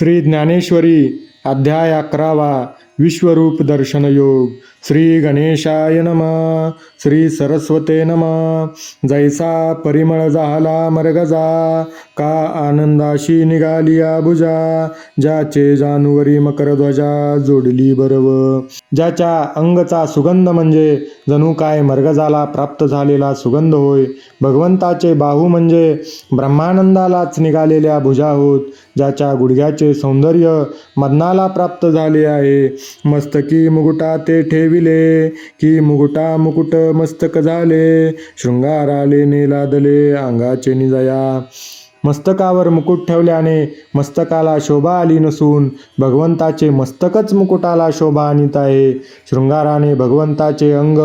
श्री ज्ञानेश्वरी अध्याय अकरावा विश्वरूप दर्शन योग श्री गणेशाय नम श्री सरस्वते नम. जैसा परिमळ झाला मरगजा का आनंदाशी निघाली भुजा ज्याचे जानुवरी मकरध्वजा जोडली बरव. ज्याच्या अंगचा सुगंध म्हणजे जणू काय मर्गजाला प्राप्त झालेला सुगंध होय. भगवंताचे बाहू म्हणजे ब्रह्मानंदालाच निघालेल्या भुजा होत ज्याच्या गुडघ्याचे सौंदर्य मदनाला प्राप्त झाले आहे. मस्तकी मुकुटा ते ठेविले की मुकुटा मुकुट मस्तक झाले शृंगाराले नेलादले अंगाचे निजया. मस्तकावर मुकुट ठेवल्याने मस्तकाला शोभा आली नसून भगवंताचे मस्तकच मुकुटाला शोभा आणीत आहे. शृंगाराने भगवंताचे अंग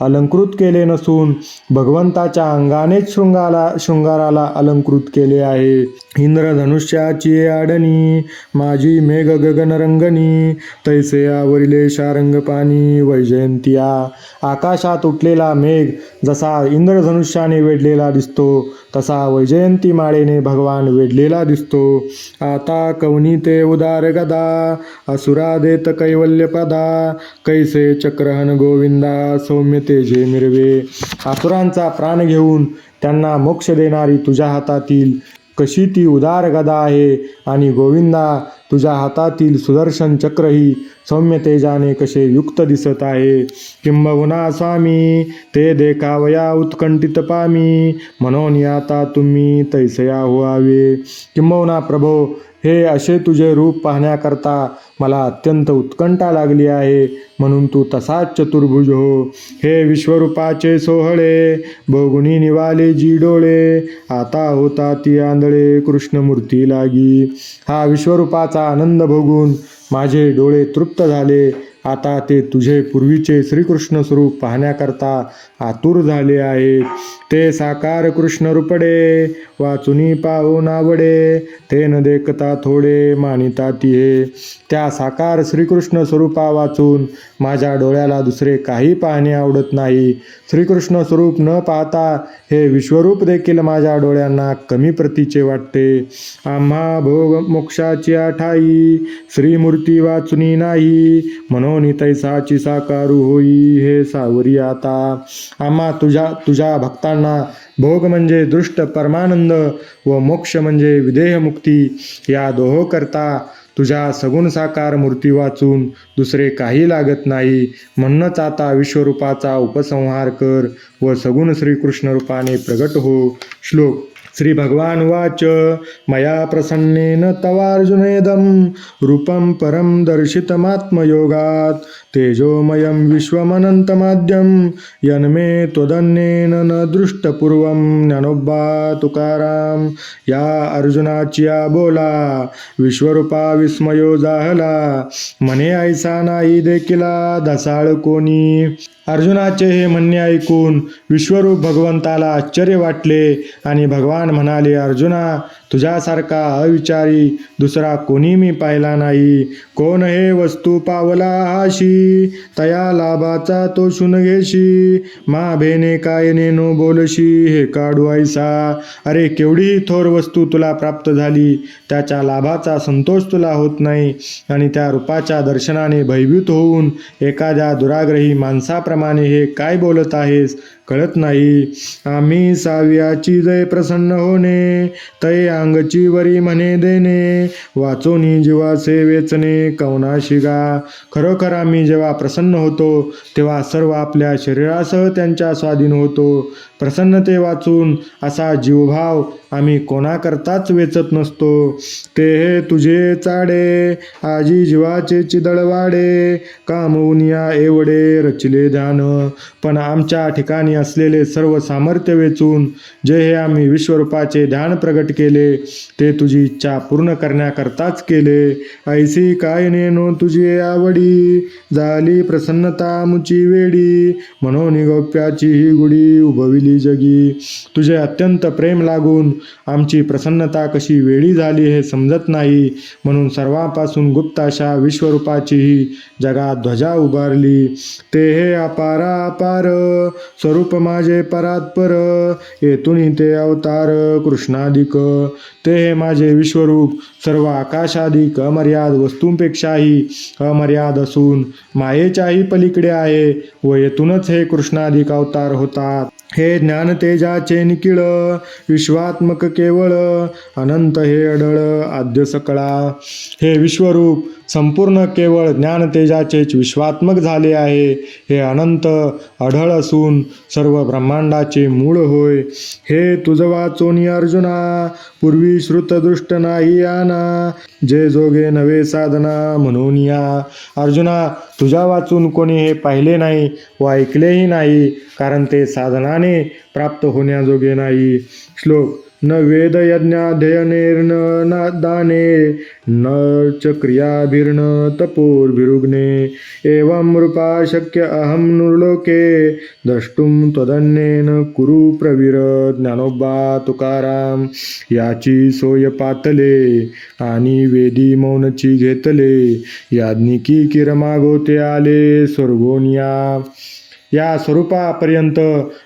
अलंकृत केले नसून भगवंताच्या अंगानेच शृंगाला शृंगाराला अलंकृत केले आहे. इंद्रधनुष्याची आडणी माझी मेघ गगन रंगणी तैसे आवरिले शारंग पाणी वैजयंतिया. आकाशात उठलेला मेघ जसा इंद्रधनुष्याने वेढलेला दिसतो तसा वैजयंती माळेने भगवान वेढलेला दिसतो. आता कवनी ते उदार गदा असुरा देत कैवल्य पदा कैसे चक्रहन गोविंदा सौम्य तेजे मिरवे. आसुरांचा प्राण घेऊन त्यांना मोक्ष देणारी तुझ्या हातातील कशी ती उदार गदा आहे आणि गोविंदा तुझ्या हातातील सुदर्शन चक्रही सौम्य तेजाने कसे युक्त दिसत आहे. किंबहुना स्वामी ते देखावया उत्कंठित पामी. म्हणून आता तुम्ही तैसया व्हावे किंबहुना प्रभो हे असे तुझे रूप पाहण्याकरता मला अत्यंत उत्कंठा लागली आहे. म्हणून तू तसाच चतुर्भुज हो. हे विश्वरूपाचे सोहळे भोगुनी निवाले जी डोळे. आता होता ती आंधळे कृष्णमूर्ती लागी. हा विश्वरूपाचा आनंद भोगून माझे डोळे तृप्त झाले. आता ते तुझे पूर्वीचे श्रीकृष्ण स्वरूप पाहण्याकरता आतुर झाले आहे ते साकार कृष्ण रूपडे वाचुनी पाहून आवडे. ते न देखता थोडे मानिता तिहे. त्या साकार श्रीकृष्ण स्वरूपा वाचून माझ्या डोळ्याला दुसरे काही पाहणे आवडत नाही. श्रीकृष्ण स्वरूप न पाहता हे विश्वरूप देखील माझ्या डोळ्यांना कमी प्रतीचे वाटते. आम्हा भोग मोक्षाची आठाई श्रीमूर्ती वाचुनी नाही. म्हणून तैसाची साकारू होई हे सावरी आता. आम्हा तुझ्या तुझ्या भक्तांना भोग म्हणजे दृष्ट परमानंद व मोक्ष म्हणजे विदेहमुक्ती या दोहो करता तुझ्या सगुण साकार मूर्ती वाचून दुसरे काही लागत नाही. म्हणूनच आता विश्वरूपाचा उपसंहार कर व सगुण श्रीकृष्ण रूपाने प्रगट हो. श्लोक श्री भगवान वाच। मया प्रसन्नेन तवार्जुनेदं। रूपं परं दर्शितमात्मयोगात्। तेजोमयं विश्वमनन्तमाद्यं। यन्मे त्वदन्येन न दृष्टपूर्वं ज्ञानोब्बा तुकाराम या अर्जुनाच्या बोला। विश्वरूपा विस्मयो जाहला। मने ऐसा नाही देखिला। दसाळ कोणी अर्जुनाचे हे म्हणणे ऐकून विश्वरूप भगवंताला आश्चर्य वाटले आणि भगवान म्हणाले अर्जुना तुझ्यासारखा अविचारी दुसरा कोणी मी पाहिला नाही. कोण हे वस्तू पावला हाशी? तया लाभाचा तो शुन घेशी. मा भेने काय नेनो बोलशी? हे काढू ऐसा अरे केवढी थोर वस्तू तुला प्राप्त झाली. त्याच्या लाभाचा संतोष तुला होत नाही. आणि त्या रूपाच्या दर्शनाने भयभीत होऊन एखाद्या दुराग्रही माणसाप्रमाणे हे काय बोलत आहेस? कळत नाही. आम्ही साव्याची जय प्रसन्न होणे तय अंगची वरी म्हणे देणे. वाचोनी जीवाचे वेचणे कवना शिगा. खरोखर आम्ही जेव्हा प्रसन्न होतो तेव्हा सर्व आपल्या शरीरासह त्यांच्या स्वाधीन होतो. प्रसन्नते वाचून असा जीवभाव आम्ही कोणाकरताच वेचत नसतो. ते हे तुझे चाडे आजी जीवाचे चिदळवाडे. कामवून या एवढे रचले ध्यान पण आमच्या ठिकाणी असलेले सर्व सामर्थ्य वेचून जे हे आम्ही विश्वरूपाचे ध्यान प्रगट केले ते तुझी इच्छा पूर्ण करण्याकरताच केले. ऐसी काय नेनो तुझी आवडी? झाली प्रसन्नता मुची वेडी. म्हणून गोप्याची ही गुढी उभविली जगी. तुझे अत्यंत प्रेम लागून आमची प्रसन्नता कशी वेळी झाली हे समजत नाही. म्हणून सर्वांपासून गुप्त अशा विश्वरूपाची ही जगात ध्वजा उभारली. ते हे अपारा अपार स्वरूप स्वरूप माझे परात्पर येथून ते अवतार कृष्णाधिक ते हे माझे विश्वरूप सर्व आकाशाधिक अमर्याद वस्तूंपेक्षाही अमर्याद असून मायेच्याही पलीकडे आहे व येथूनच हे कृष्णाधिक अवतार होतात. हे ज्ञान तेजाचे निखिळ विश्वात्मक केवळ अनंत हे अडळ आद्य सकळा. हे विश्वरूप संपूर्ण केवळ ज्ञान तेजाचेच विश्वात्मक झाले आहे. हे अनंत अढळ असून सर्व ब्रह्मांडाचे मूळ होय. हे तुझ वाचोनी अर्जुना पूर्वी श्रुतदृष्ट नाही आना. जे जोगे नवे साधना म्हणून या. अर्जुना तुझ्या वाचून कोणी हे पाहिले नाही व ऐकलेही नाही कारण ते साधनाने प्राप्त होण्याजोगे नाही. श्लोक न वेदयज्ञाध्ययनेर्न न दाने न च क्रियाभिर्न तपोर्भिरुग्ने। एवं रूपा शक्य अहं नृलोके द्रष्टुं त्वदन्येन कुरु प्रवीर ज्ञानोबा तुकाराम याची सोय पातले आणि वेदी मौनची घेतले। याज्ञिकी किरमागोते आले स्वर्गोनिया। या स्वरूपापर्यंत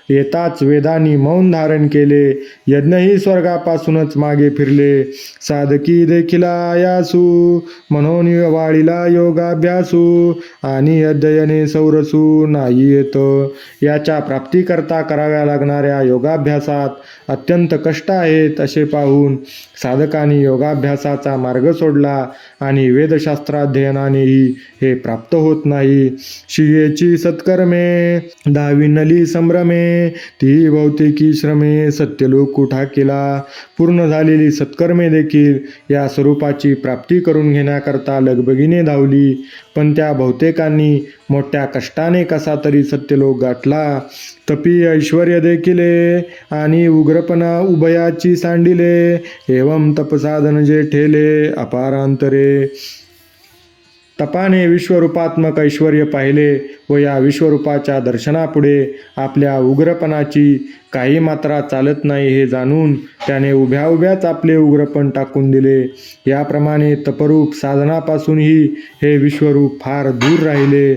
येताच वेदांनी मौन धारण केले. यज्ञही स्वर्गापासूनच मागे फिरले. साधकी देखील आयासू म्हणून वाळीला योगाभ्यासू आणि अध्ययने सौरसू नाही येत. याच्या प्राप्तीकरता कराव्या लागणाऱ्या योगाभ्यासात अत्यंत कष्ट आहेत असे पाहून साधकांनी योगाभ्यासाचा मार्ग सोडला आणि वेदशास्त्राध्ययनानेही हे प्राप्त होत नाही. शियेची सत्कर्मे दाविनली संभ्रमे ती भौतिकी श्रमे सत्यलोक कुठा केला? पूर्ण झालेली सत्कर्मे देखील या स्वरूपाची प्राप्ती करून घेण्याकरता लगबगीने धावली. पण त्या बहुतेकांनी मोठ्या कष्टाने कसा तरी सत्यलोक गाठला. तपी ऐश्वर्य देखिले आणि उग्रपणा उभयाची सांडिले. एवम तपसाधन जे ठेले अपारांतरे. तपाने विश्वरूपात्मक ऐश्वर पाहिले व या विश्वरूपाच्या दर्शनापुढे आपल्या उग्रपणाची काही मात्रा चालत नाही हे जाणून त्याने उभ्या उभ्याच आपले उग्रपण टाकून दिले. याप्रमाणे तपरूप साधनापासूनही हे विश्वरूप फार दूर राहिले.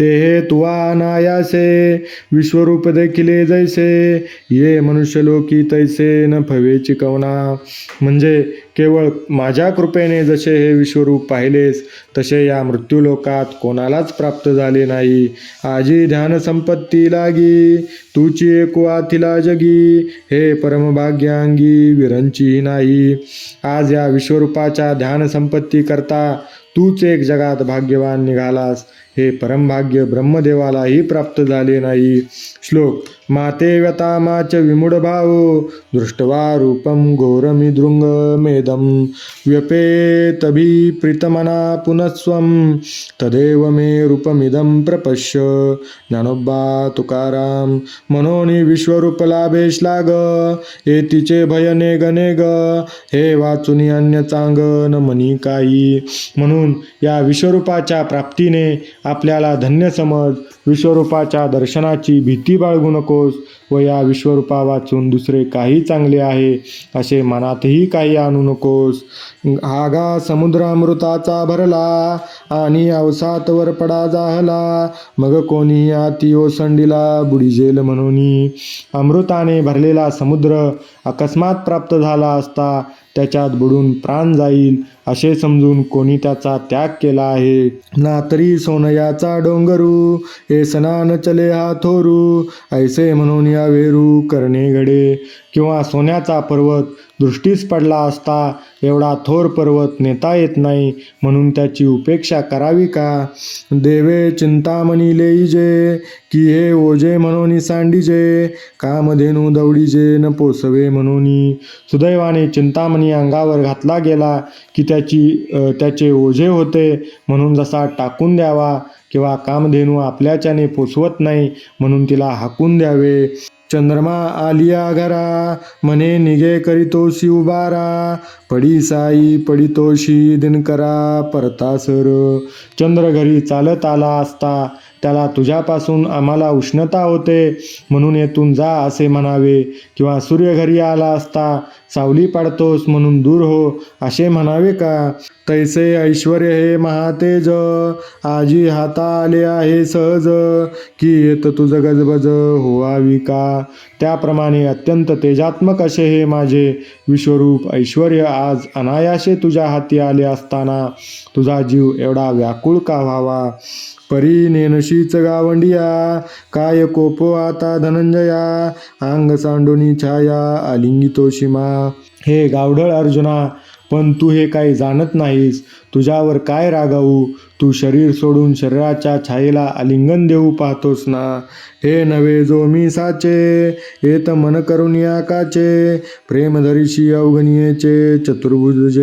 ते हे तुवा अनायासे विश्वरूप देखिले जैसे ये मनुष्यलोकी तैसे न फवे चिकवना म्हणजे केवळ माझ्या कृपेने जसे हे विश्वरूप पाहिलेस तसे या मृत्यूलोकात कोणालाच प्राप्त झाले नाही. आजी ध्यान संपत्ती लागी तुची एकवाथिला जगी हे परमभाग्यांगी विरंची नाही. आज या विश्वरूपाच्या ध्यान संपत्ती करता तूच एक जगात भाग्यवान निघालास. हे परमभाग्य ब्रह्मदेवालाही प्राप्त झाले नाही. श्लोक माते व्यतामाच माच भाव दृष्टवा रूपम घोरमिदृंग मेदम व्यपेतभी प्रीतमना पुनस्व तदेव मे रूपमिदं प्रपश्य ज्ञानोबा तुकाराम मनोनी विश्वरूप लाभे श्लाघ येतीचे भय नेग नेग हे वाचुनी अन्य चांग न मनी काही म्हणून या विश्वरूपाच्या प्राप्तीने आपल्याला धन्य समज. विश्वरूपाच्या दर्शनाची भीती बाळगू नकोस व या विश्वरूपा वाचून दुसरे काही चांगले आहे असे मनातही काही आणू नकोस. आगा समुद्र अमृताचा भरला आणि अवसात वर पडा जाहला. मग कोणी आती ओसंडीला बुडीजेल म्हणून. अमृताने भरलेला समुद्र अकस्मात प्राप्त झाला असता त्याच्यात बुडून प्राण जाईल असे समजून कोणी त्याचा त्याग केला आहे. ना तरी सोनयाचा डोंगरू हे सनान चले हा थोरू ऐसे म्हणून या वेरू करणे घडे. किंवा सोन्याचा पर्वत दृष्टीस पडला असता एवढा थोर पर्वत नेता येत नाही म्हणून त्याची उपेक्षा करावी का? देवे चिंतामणी लेईजे की हे ओझे म्हणून सांडीजे कामधेनू दौडीजे न पोसवे म्हणून. सुदैवाने चिंतामणी अंगावर घातला गेला की त्याची त्याचे ओझे होते म्हणून जसा टाकून द्यावा किंवा कामधेनू आपल्याच्याने पोचवत नाही म्हणून तिला हाकून द्यावे. चंद्रमा आलिया घरा मने निगे करीतोशी उबारा पडी साई पडितोशी दिनकरा परतासर चंद्र घरी चालत आला असता त्याला तुझ्यापासून आम्हाला उष्णता होते म्हणून येथून जा असे म्हणावे. किंवा सूर्य घरी आला असता सावली पाडतोस म्हणून दूर हो असे म्हणावे का? तैसे ऐश्वर हे महातेज आजी हाता आले आहे सहज की येत तुझ गजबज होवावी का? त्याप्रमाणे अत्यंत तेजात्मक असे हे माझे विश्वरूप ऐश्वर आज अनायासे तुझ्या हाती आले असताना तुझा जीव एवढा व्याकुळ का व्हावा? परी नेनशीच गावंडिया काय कोपो आता धनंजया अंग सांडोनी छाया आलिंगितो शिमा. हे गावढळ अर्जुना पण तू हे काही जाणत नाहीस? तुझ्यावर काय रागावू? तू शरीर सोडून शरीराच्या छायेला आलिंगन देऊ पाहतोस ना? हे नवे जो मी साचे येत मन करून या काचे प्रेमधरीशी अवगणियेचे चतुर्भुज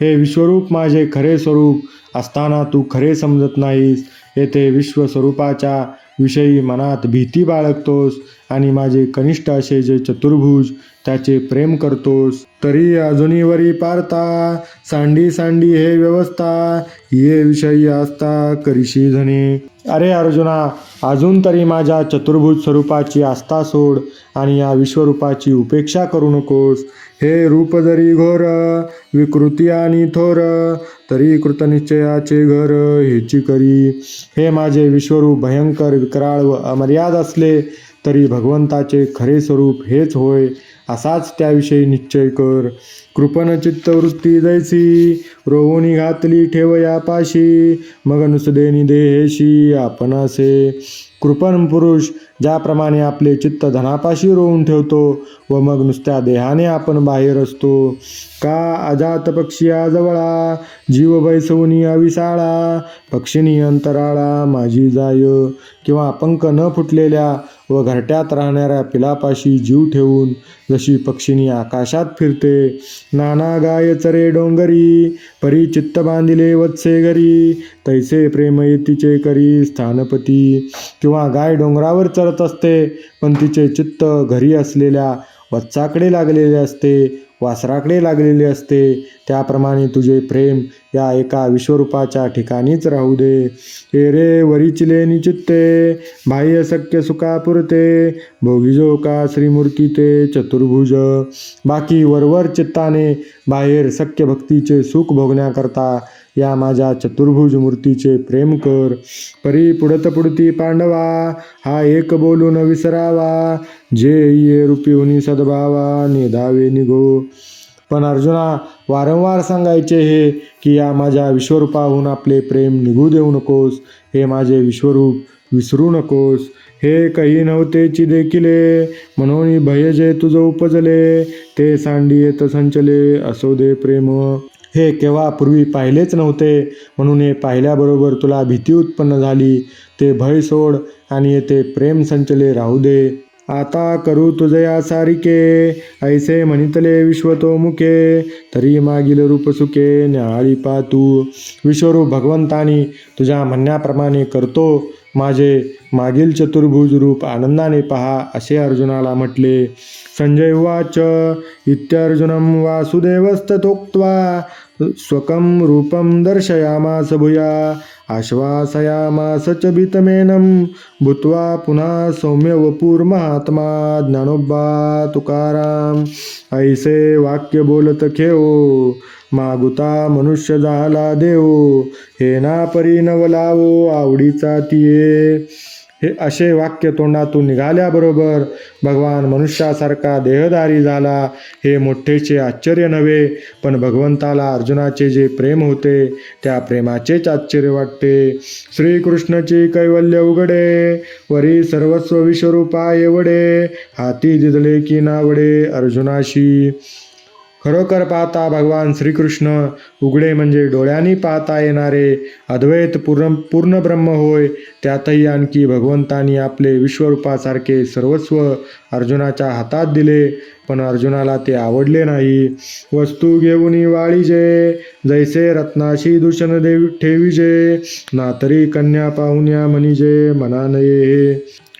हे विश्वरूप माझे खरे स्वरूप असताना तू खरे समजत नाहीस. येथे विश्वस्वरूपाच्या विषयी मनात भीती बाळगतोस आणि माझे कनिष्ठ असे जे चतुर्भुज त्याचे प्रेम करतोस. तरी अजूनवरी वरी पारता. सांडी सांडी हे व्यवस्था. ये विषयी असता करीशी धने. अरे अर्जुना अजून तरी माझ्या चतुर्भुज स्वरूपाची आस्था सोड आणि या विश्वरूपाची उपेक्षा करू नकोस. हे रूप जरी घोर विकृती आणि थोर तरी कृतनिश्चयाचे घर हिची करी. हे माझे विश्वरूप भयंकर विकराळ व अमर्याद असले तरी भगवंताचे खरे स्वरूप हेच होय असाच त्याविषयी निश्चय कर. कृपण चित्तवृत्ती जैसी रोवणी घातली ठेव या पाशी मग नुसदेनी देहेशी आपणासे कृपण पुरुष ज्याप्रमाणे आपले चित्त धनापाशी रोवून ठेवतो व मग नुसत्या देहाने आपण बाहेर असतो. का अजात पक्षी जवळा? जीव बैसवनी अविसाळा पक्षिणी अंतराळा माझी जाय. किंवा पंख न फुटलेल्या व घरट्यात राहणाऱ्या पिलापाशी जीव ठेवून जशी पक्षिणी आकाशात फिरते नाना गाय चरे डोंगरी परी चित्त बांधिले वत्से घरी तैसे प्रेम येतीचे करी स्थानपती. किंवा गाय डोंगरावर चरत असते पण तिचे चित्त घरी असलेल्या वत्साकडे लागलेले असते वासराकडे लागलेले असते. त्याप्रमाणे तुझे प्रेम या एका विश्वरूपाच्या ठिकाणीच राहू दे. हे रे वरिचिले निचित्ते बाह्य सख्य सुखापुरते भोगिजो का श्रीमूर्ती ते चतुर्भुज. बाकी वरवर चित्ताने बाहेर सख्य भक्तीचे सुख भोगण्याकरता या माझ्या चतुर्भुज मूर्तीचे प्रेम कर. परी पुढत पुढती पांडवा हा एक बोलून विसरावा. जे ये रूपी सद्भावा निधावे निघो. पण अर्जुना वारंवार सांगायचे हे की या माझ्या विश्वरूपाहून आपले प्रेम निघू देऊ नकोस. हे माझे विश्वरूप विसरू नकोस. हे काही नव्हतेची देखिले म्हणून भय जे तुझं उपजले. ते सांडी येत संचले. असो दे प्रेम. हे केव्हा पूर्वी पाहिलेच नव्हते. म्हणून हे पाहिल्याबरोबर तुला भीती उत्पन्न झाली. ते भय सोड आणि येथे प्रेम संचले राहू दे. आता करू तुझया सारिके. ऐसे म्हणितले विश्वतोमुखे तरी मागील रूप सुखे न्याळी पातू विश्वरूप भगवंतानी तुझ्या म्हणण्याप्रमाणे करतो. माझे मागील चतुर्भुज रूप आनंदाने पहा असे अर्जुनाला म्हटले. संजय वाच इत्यर्जुनं वासुदेवस्ततोक्त्वा. स्वकं रूपं दर्शयामास भूया आश्वासयामास च वितमेनं भूत्वा पुन्हा सौम्य वपूर्महात्मा ज्ञानोबा तुकाराम ऐसे वाक्य बोलत खेओ मागुता मनुष्य झाला देव हे ना परी नवलावो आवडीचा तिये। हे असे वाक्य तोंडातून निघाल्याबरोबर भगवान मनुष्यासारखा देहदारी झाला. हे मोठेचे आश्चर्य नव्हे पण भगवंताला अर्जुनाचे जे प्रेम होते त्या प्रेमाचेच आश्चर्य वाटते. श्रीकृष्णची कैवल्य उघडे वरी सर्वस्व विश्वरूपा एवढे हाती दिदले की नावडे अर्जुनाशी. खरोखर पाहता भगवान श्रीकृष्ण उघडे म्हणजे डोळ्यांनी पाहता येणारे अद्वैत पूर्ण पूर्ण ब्रह्म होय त्यातही आणखी भगवंतानी आपले विश्वरूपासारखे सर्वस्व अर्जुनाच्या हातात दिले पण अर्जुनाला ते आवडले नाही. वस्तू घेऊन वाळीजे जैसे रत्नाशी दूषण देव ठेविजे ना तरी कन्या पाहुण्या म्हणजे मना नये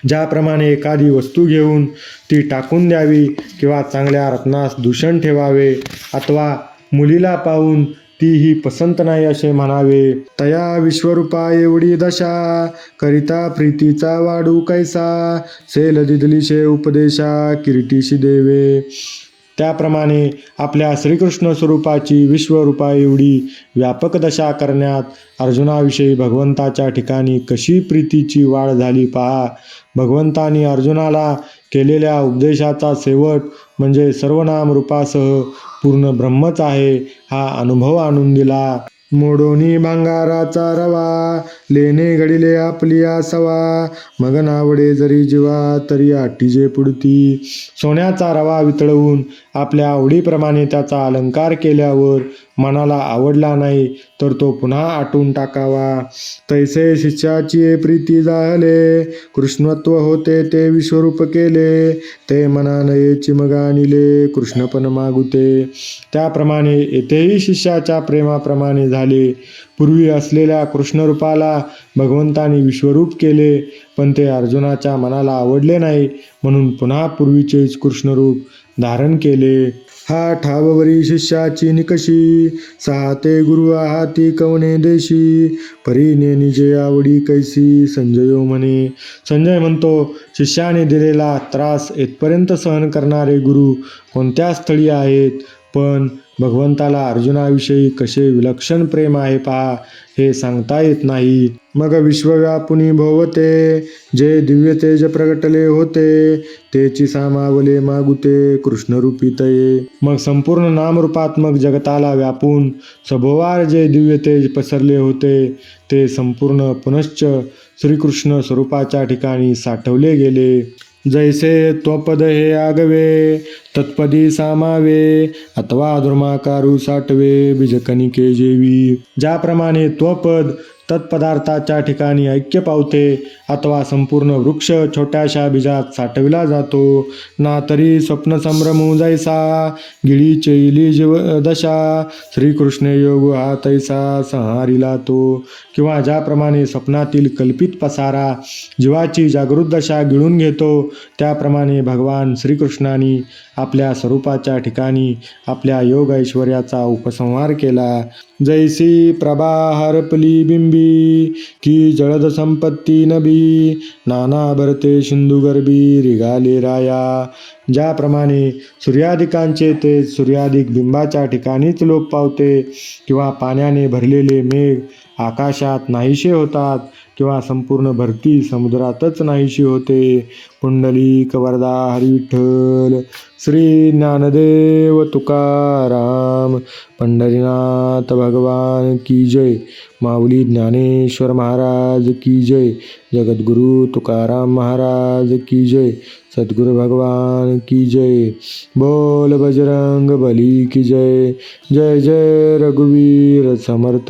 ज्याप्रमाणे एखादी वस्तू घेऊन ती टाकून द्यावी किंवा चांगल्या रत्नास दूषण ठेवावे अथवा मुलीला पाहून ती ही पसंत नाही असे म्हणावे. तया विश्वरूपा एवढी दशा करिता प्रीतीचा वाढू कैसा? सेल दिदलीशे उपदेशा किरीटीशी देवे. त्याप्रमाणे आपल्या श्रीकृष्ण स्वरूपाची विश्वरूपा एवढी व्यापक दशा करण्यात अर्जुनाविषयी भगवंताच्या ठिकाणी कशी प्रीतीची वाढ झाली पहा. भगवंतानी अर्जुनाला केलेल्या उपदेशाचा शेवट म्हणजे सर्वनाम रूपासह पूर्ण ब्रह्मच आहे हा अनुभव आणून दिला. मोडोनी भांगाराचा रवा लेणे घडिले आपली आसवा. मग नावडे जरी जीवा तरी आटीजे पुडती सोन्याचा रवा वितळवून आपल्या आवडीप्रमाणे त्याचा अलंकार केल्यावर मनाला आवडला नाही तर तो पुन्हा आटून टाकावा. तैसे शिष्याची प्रीती झाले कृष्णत्व होते ते विश्वरूप केले ते मनानये चिमग कृष्ण कृष्णपण मागुते. त्याप्रमाणे येथेही शिष्याच्या प्रेमाप्रमाणे झाले. पूर्वी असलेल्या कृष्णरूपाला भगवंतानी विश्वरूप केले पण ते अर्जुनाच्या मनाला आवडले नाही म्हणून पुन्हा पूर्वीचेच कृष्णरूप धारण केले. हा ठाववरी शिष्याची निकशी सहा ते गुरु आहाती कवणे देशी परीने निजे आवडी कैसी संजयो म्हणे. संजय म्हणतो शिष्याने दिलेला त्रास येथपर्यंत सहन करणारे गुरु कोणत्या स्थळी आहेत? पण भगवंताला अर्जुनाविषयी कसे विलक्षण प्रेम आहे पहा हे सांगता येत नाही. मग विश्वव्यापुनी भोवते जे दिव्य तेज प्रगटले होते तेची सामावले मागुते कृष्णरूपी तये मग संपूर्ण नामरूपात्मक जगताला व्यापून सभोवार जे दिव्य तेज पसरले होते ते संपूर्ण पुनश्च श्रीकृष्ण स्वरूपाच्या ठिकाणी साठवले गेले. जैसे त्वपद हे आगवे तत्पदी सामावे अथवा दुर्माकारू साठवे बीजकणिके जेवी. ज्याप्रमाणे त्वपद तत्पदार्थाच्या ठिकाणी ऐक्य पावते अथवा संपूर्ण वृक्ष छोट्याशा बीजात साठविला जातो. ना तरी स्वप्न संभ्रमू जैसा गिळी चैली जीव दशा. श्रीकृष्ण योग हा तैसा संहारिला तो. किंवा ज्याप्रमाणे स्वप्नातील कल्पित पसारा जीवाची जागृत दशा गिळून घेतो त्याप्रमाणे भगवान श्रीकृष्णाने आपल्या स्वरूपाच्या ठिकाणी आपल्या योग ऐश्वर्याचा उपसंहार केला. जैसी प्रभा हरपली बिंबी की जळद संपत्ती नबी नाना भरते सिंधुगर्भी रिगाले राया ज्याप्रमाणे सूर्याधिकांचे तेज सूर्याधिक बिंबाच्या ठिकाणीच लोप पावते किंवा पाण्याने भरलेले मेघ आकाशात नाहीसे होतात किंवा संपूर्ण भरती समुद्रातच नाहीशी होते. पुंडलिक वरदा हरिविठ्ठल श्री ज्ञानदेव तुकाराम पंढरीनाथ भगवान की जय माऊली ज्ञानेश्वर महाराज की जय जगद्गुरु तुकाराम महाराज की जय सद्गुरु भगवान की जय। बोल बजरंग बली की जय। जय जय रघुवीर समर्थ।